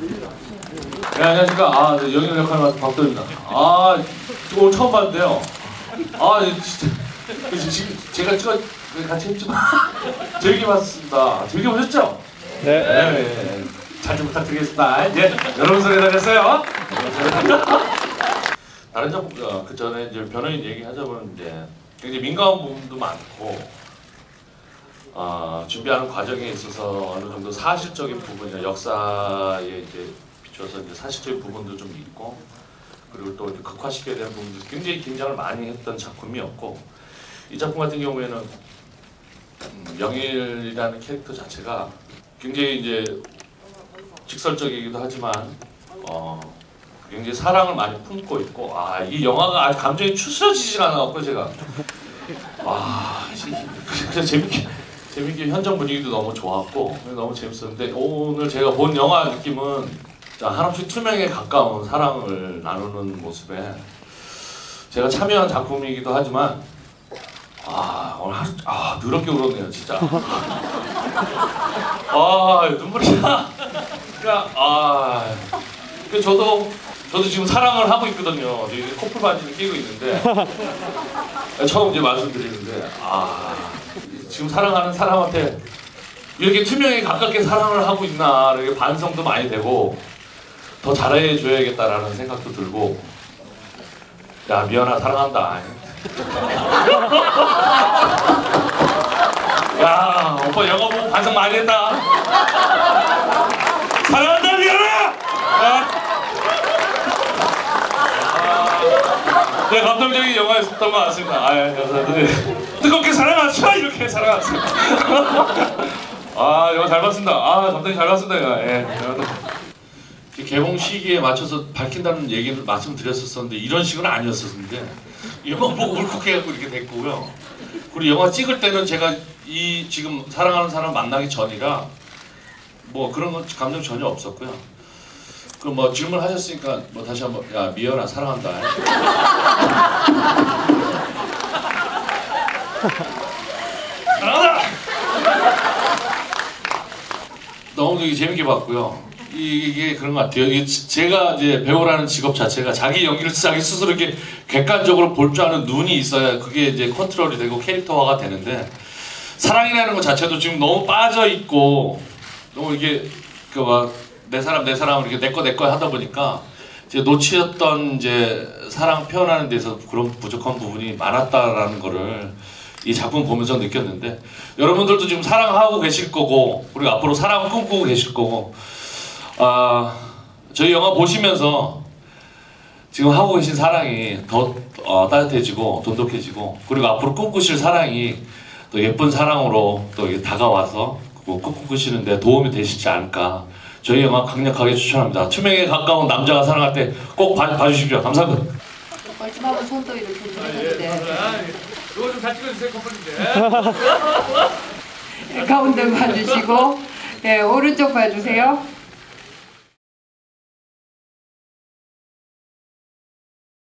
네, 안녕하십니까. 아, 네, 영역 역할 맡은 박도입니다. 아, 오늘 처음 봤는데요. 아, 네, 진짜. 그래서 지금 제가 찍어 같이 했지만 재밌게 봤습니다. 재밌게 보셨죠? 네. 네, 네. 잘좀 부탁드리겠습니다. 이제 여러분 소리 다녔어요. 다른 점, 어, 그 전에 이제 변호인 얘기하자면 이제 굉장히 민감한 부분도 많고, 어, 준비하는 과정에 있어서 어느 정도 사실적인 부분이나 역사에 이제 비춰서 이제 사실적인 부분도 좀 있고, 그리고 또 극화시켜야 되는 부분도 굉장히 긴장을 많이 했던 작품이었고, 이 작품 같은 경우에는 음, 영일이라는 캐릭터 자체가 굉장히 이제 직설적이기도 하지만 어, 굉장히 사랑을 많이 품고 있고 아 이 영화가 아직 감정이 추스러지질 않아갖고 제가. 와 그냥 재밌게 재밌게 현장 분위기도 너무 좋았고 너무 재밌었는데 오늘 제가 본 영화 느낌은 자, 한없이 투명에 가까운 사랑을 나누는 모습에 제가 참여한 작품이기도 하지만 아 오늘 하루 아 더럽게 울었네요 진짜. 아 눈물이 나 그냥 아. 그 저도 저도 지금 사랑을 하고 있거든요. 지금 커플 반지를 끼고 있는데. 처음 이제 말씀드리는데 아 지금 사랑하는 사람한테 이렇게 투명에 가깝게 사랑을 하고 있나? 이렇게 반성도 많이 되고 더 잘해 줘야겠다라는 생각도 들고. 야 미연아 사랑한다. 야 오빠 영화 보고 반성 많이 했다. 사랑한다 미연아 아. 아, 네 감동적인 영화였던 것 같습니다. 아 감사합니다. 뜨겁게 사랑하자 사랑하자 아 영화 잘 봤습니다 아 감독님 잘 봤습니다. 예. 그 개봉 시기에 맞춰서 밝힌다는 얘기를 말씀드렸었는데 이런 식은 아니었었는데 영화 보고 울컥해갖고 이렇게 됐고요. 그리고 영화 찍을 때는 제가 이 지금 사랑하는 사람 만나기 전이라 뭐 그런 건 감정 전혀 없었고요. 그 뭐 질문하셨으니까 뭐 다시 한번 야 미연아. 사랑한다. 너무 재밌게 봤고요. 이게 그런 것 같아요. 제가 이제 배우라는 직업 자체가 자기 연기를 자기 스스로 이렇게 객관적으로 볼 줄 아는 눈이 있어야 그게 이제 컨트롤이 되고 캐릭터화가 되는데 사랑이라는 것 자체도 지금 너무 빠져 있고 너무 이게 그 막 내 사람 내 사람 이렇게 내 거 내 거 하다 보니까 이제 놓치었던 이제 사랑 표현하는 데서 그런 부족한 부분이 많았다라는 거를 이 작품 보면서 느꼈는데 여러분들도 지금 사랑하고 계실 거고 그리고 앞으로 사랑을 꿈꾸고 계실 거고 아 저희 영화 보시면서 지금 하고 계신 사랑이 더 어, 따뜻해지고 돈독해지고 그리고 앞으로 꿈꾸실 사랑이 또 예쁜 사랑으로 또 다가와서 꿈꾸시는데 도움이 되시지 않을까 저희 영화 강력하게 추천합니다. 투명에 가까운 남자가 사랑할 때 꼭 봐주십시오. 감사합니다. 마지막으로 손도 이렇게 들었는데 이거 좀 잘 찍어주세요 커플인데. 가운데 봐주시고 네 오른쪽 봐주세요.